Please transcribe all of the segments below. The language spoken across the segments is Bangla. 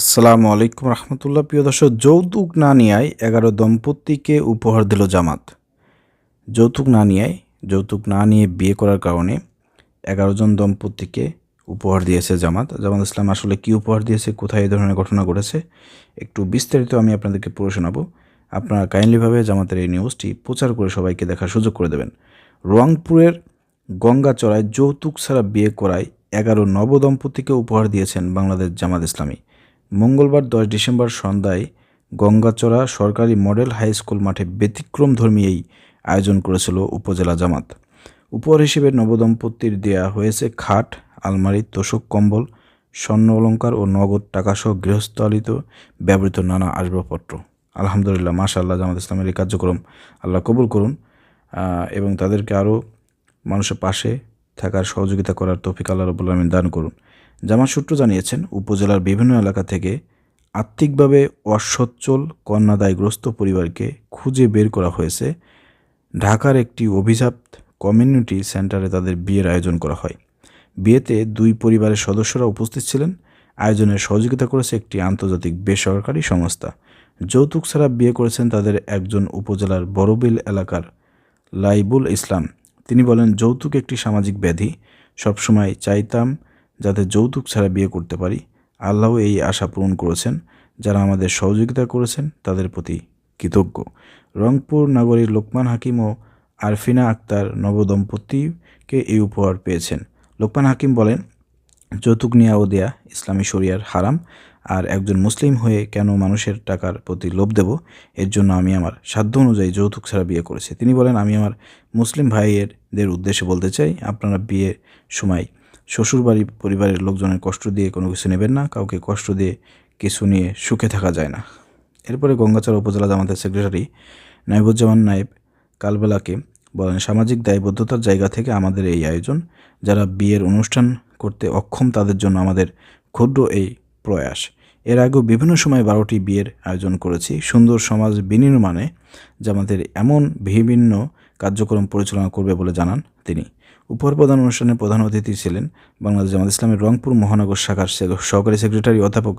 আসসালামু আলাইকুম রহমতুল্লাহ। প্রিয় দর্শক, যৌতুক না নিয়ায় এগারো দম্পতিকে উপহার দিল জামাত। যৌতুক না নিয়ায়, যৌতুক না নিয়ে বিয়ে করার কারণে এগারো জন দম্পতিকে উপহার দিয়েছে জামাত। জামাত ইসলাম আসলে কী উপহার দিয়েছে, কোথায় এই ধরনের ঘটনা ঘটেছে, একটু বিস্তারিত আমি আপনাদেরকে পড়ে শোনাবো। আপনারা কাইন্ডলিভাবে জামাতের এই নিউজটি প্রচার করে সবাইকে দেখার সুযোগ করে দেবেন। রংপুরের গঙ্গাচড়ায় যৌতুক ছাড়া বিয়ে করায় এগারো নবদম্পতিকে উপহার দিয়েছেন বাংলাদেশ জামাত ইসলামী। মঙ্গলবার দশ ডিসেম্বর সন্ধ্যায় গঙ্গাচড়া সরকারি মডেল হাই স্কুল মাঠে ব্যতিক্রম ধর্মী এই আয়োজন করেছিল উপজেলা জামাত। উপহার হিসেবে নবদম্পতির দেয়া হয়েছে খাট, আলমারি, তোষক কম্বল, স্বর্ণ অলঙ্কার ও নগদ টাকাসহ গৃহস্থালিত ব্যবহৃত নানা আসবাবপত্র। আলহামদুলিল্লাহ, মাশাআল্লাহ, জামাত ইসলামের এই কার্যক্রম আল্লাহ কবুল করুন এবং তাদেরকে আরও মানুষের পাশে থাকার সহযোগিতা করার তৌফিক আল্লাহ রবুল আলমিন দান করুন। জামাত সূত্র জানিয়েছেন, উপজেলার বিভিন্ন এলাকা থেকে আর্থিকভাবে অসচ্ছল কন্যাদায়গ্রস্ত পরিবারকে খুঁজে বের করা হয়েছে। ঢাকার একটি অভিজাত কমিউনিটি সেন্টারে তাদের বিয়ের আয়োজন করা হয়। বিয়েতে দুই পরিবারের সদস্যরা উপস্থিত ছিলেন। আয়োজনের সহযোগিতা করেছে একটি আন্তর্জাতিক বেসরকারি সংস্থা। যৌতুক ছাড়া বিয়ে করেছেন তাদের একজন উপজেলার বড়বিল এলাকার লাইবুল ইসলাম। তিনি বলেন, যৌতুক একটি সামাজিক ব্যাধি। সবসময় চাইতাম যাতে যৌতুক ছাড়া বিয়ে করতে পারি। আল্লাহ এই আশা পূরণ করেছেন। যারা আমাদের সহযোগিতা করেছেন, তাদের প্রতি কৃতজ্ঞ। রংপুর নগরীর লোকমান হাকিম ও আরফিনা আক্তার নবদম্পতিকে এই উপহার পেয়েছেন। লোকমান হাকিম বলেন, যৌতুক নেওয়া ও দেয়া ইসলামী শরিয়ার হারাম। আর একজন মুসলিম হয়ে কেন মানুষের টাকার প্রতি লোভ দেব? এর জন্য আমি আমার সাধ্য অনুযায়ী যৌতুক ছাড়া বিয়ে করেছি। তিনি বলেন, আমি আমার মুসলিম ভাইয়েরদের উদ্দেশ্যে বলতে চাই, আপনারা বিয়ের সময় শ্বশুরবাড়ি পরিবারের লোকজনের কষ্ট দিয়ে কোনো কিছু নেবেন না, কাউকে কষ্ট দিয়ে কিছু নিয়ে সুখে থাকা যায় না। এরপরে গঙ্গাচড়া উপজেলা জামাতের সেক্রেটারি নাইবুজ্জামান নায়েব কালবেলাকে বলেন, সামাজিক দায়বদ্ধতার জায়গা থেকে আমাদের এই আয়োজন, যারা বিয়ের অনুষ্ঠান করতে অক্ষম তাদের জন্য আমাদের ক্ষুদ্র এই প্রয়াস। এর আগেও বিভিন্ন সময় বারোটি বিয়ের আয়োজন করেছি সুন্দর সমাজ বিনির্মাণে জামাতের এমন বিভিন্ন কার্যক্রম পরিচালনা করবে বলে জানান তিনি। উপহার প্রদান অনুষ্ঠানে প্রধান অতিথি ছিলেন বাংলাদেশ জামাত ইসলামের রংপুর মহানগর শাখার সহকারী সেক্রেটারি অধ্যাপক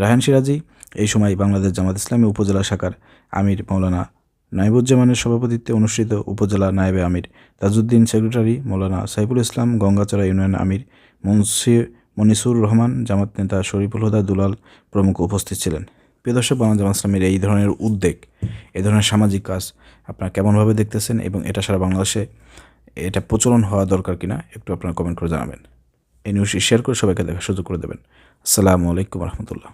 রায়হান সিরাজি, এই সময় বাংলাদেশ জামাত ইসলামী উপজেলা শাখার আমির মৌলানা নাইবুজ্জামানের সভাপতিত্বে অনুষ্ঠিত উপজেলা নায়েবে আমির তাজউদ্দিন সেক্রেটারি মৌলানা সাইফুল ইসলাম, গঙ্গাচড়া ইউনিয়ন আমির মুন্সি মনিসুর রহমান, জামাত নেতা শরীফুল হুদা দুলাল প্রমুখ উপস্থিত ছিলেন। প্রিয় দর্শক বাংলা জামাত ইসলামের এই ধরনের উদ্যোগ এই ধরনের সামাজিক কাজ আপনারা কেমনভাবে দেখতেছেন এবং এটা সারা বাংলাদেশে এটা প্রচলন হওয়া দরকার কিনা একটু আপনারা কমেন্ট করে জানাবেন। এই নিউজটি শেয়ার করে সবাইকে দেখার সুযোগ করে দেবেন। আসসালামু আলাইকুম রহমতুল্লাহ।